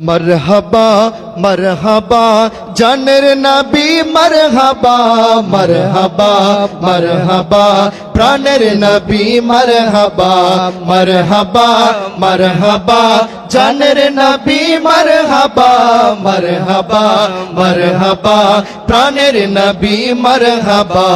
মরহবা মরহবা, জানের নবী, মরহবা মরহবা মরহবা, প্রাণের নবী, মরহবা মরহবা মরহবা, জানের নবী, মরহবা মরহবা মরহবা, প্রাণের নবী, মরহবা।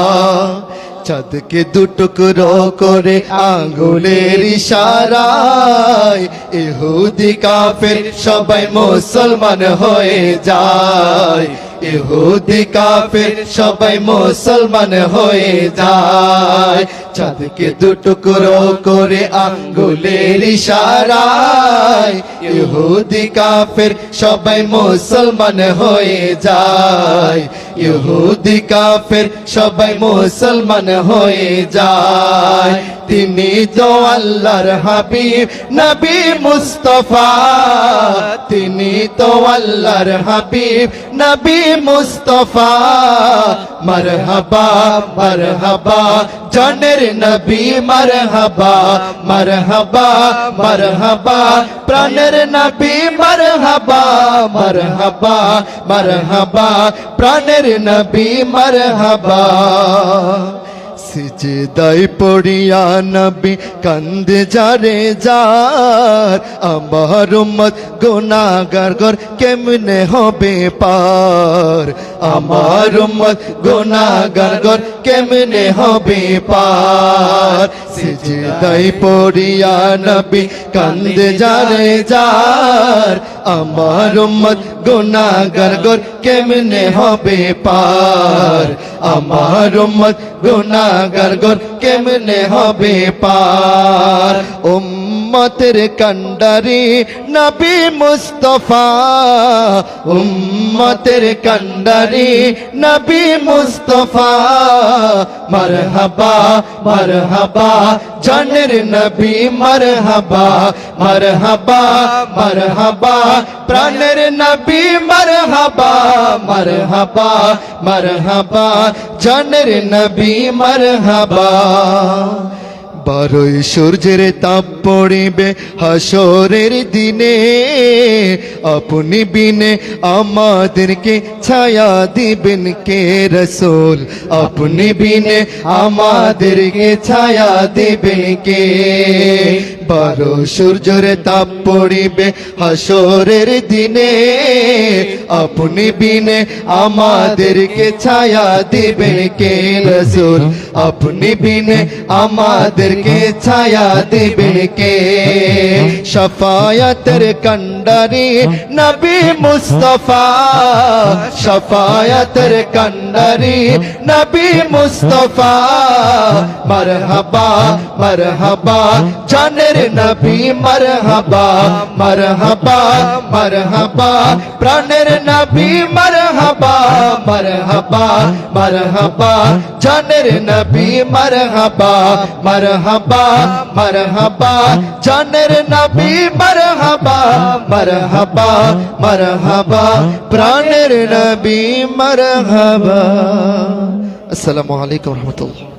চাঁদকে দুটুকরো করে আঙ্গুলের ইশারায় এহুদি কাফের সবাই মুসলমান হয়ে যায়। ইহুদি কাফের সবাই মুসলমান হয়ে যায়। চাঁদকে দুটুকরো করে আঙ্গুলের ইশারায় ইহুদি কাফের সবাই মুসলমান হয়ে যায়। ইহুদি কাফের সবাই মুসলমান হয়ে যায়। তিনি তো আল্লাহর হাবিব, নবী মুস্তফা। তিনি তো আল্লাহর হাবিব, নবী মুস্তফা। মরহবা মরহবা, জানের নবী মরহবা। মরহবা মরহবা, প্রাণের নবী মরহবা। মরহবা মরহবা, প্রাণের নবী মরহবা। সিজদাই পড়িয়া নবী, কান্দে যারে যার। আমার উম্মত গুনাহগার গর কেমনে হবে পার? আমার উম্মত গুনাহগার গর কেমনে হবে পার? সিজদাই পড়িয়া নবী, কান্দে যারে যার। আমার উম্মত গুনাহগার গর কেমনে হবে পার? আমার উম্মত গুনাহগার গর কেমনে হবে পার? উম্মতের কন্ডারি নবী মুস্তফা। উম্মতের কন্ডারি নবী মুস্তফা। মরহবা মরহবা, জানের নবী মরহবা। মরহবা মরহবা, প্রাণের নবী মরহবা। মরহবা মরহবা, জানের নবী মরহবা। বারোই সূর্যের তাপ পড়িবে হাসরের দিনে। আপনি বিনে আমাদেরকে ছায়া দিবেন কে রসোল? আপনি বিনে আমাদেরকে ছায়া দিবেন কে? বারো সূর্যের তাপ পড়িবে হাসরের দিনে। আপনি বিনে আমাদেরকে ছায়া দিবেন কে রসুল আপনি বিনে আমাদেরকে ছায়া দিবেন কে? শফায়াতের কন্ডারি নবী মুস্তফা শফায়াতের কন্ডারি নবী মুস্তফা মরহবা মরহবা জানের নবী মরহবা মরহবা মরহবা প্রাণের নবী মরহবা মরহবা মরহবা জানের নবী মরহবা মরহবা মরহবা জানের নবী মরহবা মরহবা মরহবা প্রাণের নবী মরহবা আসসালামু আলাইকুম রহমতুল্লাহ